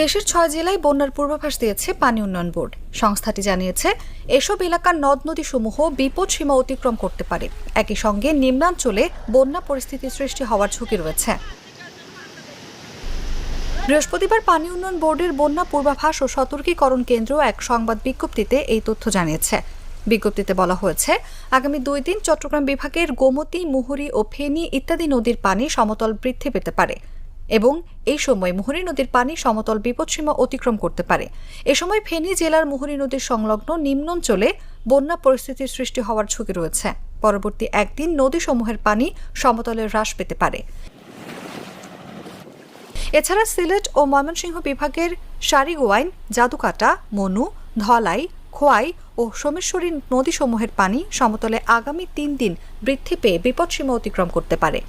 দেশের ছয় জেলায় বন্যার পূর্বাভাস দিয়েছে পানি উন্নয়ন বোর্ড। সংস্থাটি জানিয়েছে, এসব এলাকার নদ নদীসমূহ বিপদ সীমা অতিক্রম করতে পারে। একই সঙ্গে নিম্নাঞ্চলে বন্যা পরিস্থিতি সৃষ্টি হওয়ার ঝুঁকি রয়েছে। বৃহস্পতিবার পানি উন্নয়ন বোর্ডের বন্যা পূর্বাভাস ও সতর্কীকরণ কেন্দ্র এক সংবাদ বিজ্ঞপ্তিতে এই তথ্য জানিয়েছে। বিজ্ঞপ্তিতে বলা হয়েছে, আগামী দুই দিন চট্টগ্রাম বিভাগের গোমতী, মুহুরী ও ফেনী ইত্যাদি নদীর পানি সমতল বৃদ্ধি পেতে পারে এবং এই সময় মুহুরী নদীর পানি সমতল বিপদসীমা অতিক্রম করতে পারে। এ সময় ফেনী জেলার মুহুরী নদীর সংলগ্ন নিম্নাঞ্চলে বন্যা পরিস্থিতির সৃষ্টি হওয়ার ঝুঁকি রয়েছে। পরবর্তী একদিন নদীসমূহের পানি সমতলে হ্রাস পেতে পারে। এছাড়া সিলেট ও ময়মনসিংহ বিভাগের সারিগোয়াইন জাদুকাটা, মনু, ধলাই, খোয়াই ও সোমেশ্বরী নদীসমূহের পানি সমতলে আগামী তিন দিন বৃদ্ধি পেয়ে বিপদসীমা অতিক্রম করতে পারে।